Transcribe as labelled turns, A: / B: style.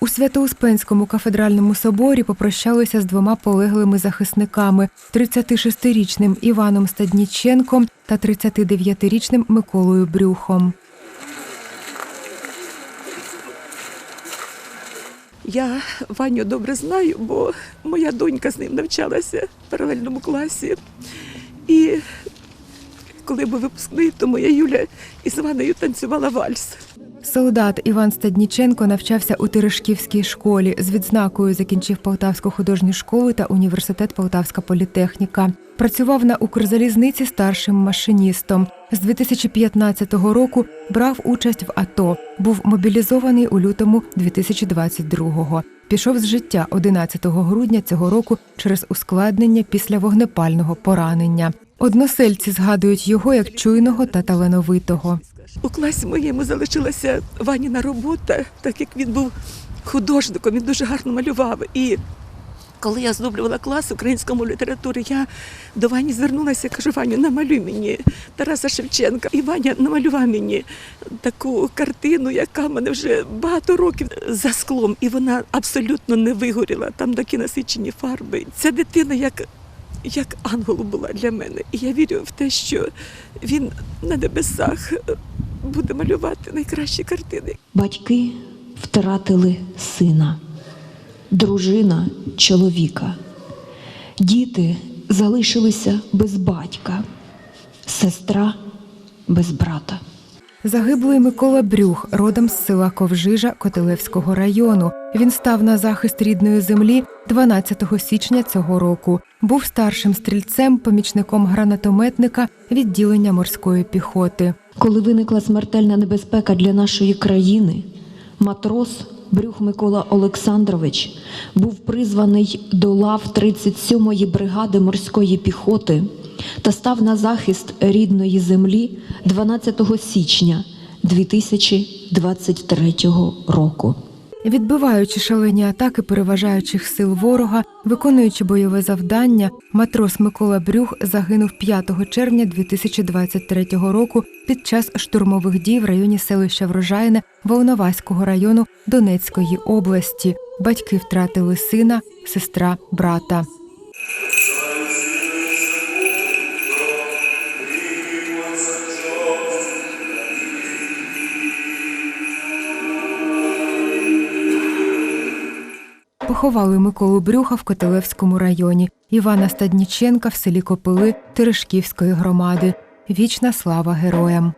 A: У Свято-Успенському кафедральному соборі попрощалися з двома полеглими захисниками: 36-річним Іваном Стадніченком та 39-річним Миколою Брюхом.
B: Я Ваню добре знаю, бо моя донька з ним навчалася в паралельному класі. І коли був випускний, то моя Юля із Ванею танцювала вальс.
A: Солдат Іван Стадніченко навчався у Терешківській школі. З відзнакою закінчив Полтавську художню школу та університет Полтавська політехніка. Працював на Укрзалізниці старшим машиністом. З 2015 року брав участь в АТО. Був мобілізований у лютому 2022-го. Пішов з життя 11 грудня цього року через ускладнення після вогнепального поранення. Односельці згадують його як чуйного та талановитого.
B: У класі моєму залишилася Ваніна робота, так як він був художником, він дуже гарно малював. І коли я оздоблювала клас українському літературі, я до Вані звернулася, кажу, Ваню, намалюй мені Тараса Шевченка. І Ваня намалював мені таку картину, яка мене вже багато років за склом, і вона абсолютно не вигоріла. Там такі насичені фарби. Ця дитина як. Як ангел була для мене, і я вірю в те, що він на небесах буде малювати найкращі картини.
C: Батьки втратили сина, дружина чоловіка. Діти залишилися без батька, сестра без брата.
A: Загиблий Микола Брюх, родом з села Ковжижа Котелевського району. Він став на захист рідної землі 12 січня цього року. Був старшим стрільцем, помічником гранатометника відділення морської піхоти.
C: Коли виникла смертельна небезпека для нашої країни, матрос Брюх Микола Олександрович був призваний до лав 37-ї бригади морської піхоти та став на захист рідної землі 12 січня 2023 року.
A: Відбиваючи шалені атаки переважаючих сил ворога, виконуючи бойове завдання, матрос Микола Брюх загинув 5 червня 2023 року під час штурмових дій в районі селища Врожайне Волноваського району Донецької області. Батьки втратили сина, сестра, брата. Поховали Миколу Брюха в Котелевському районі, Івана Стадніченка в селі Копили Терешківської громади. Вічна слава героям.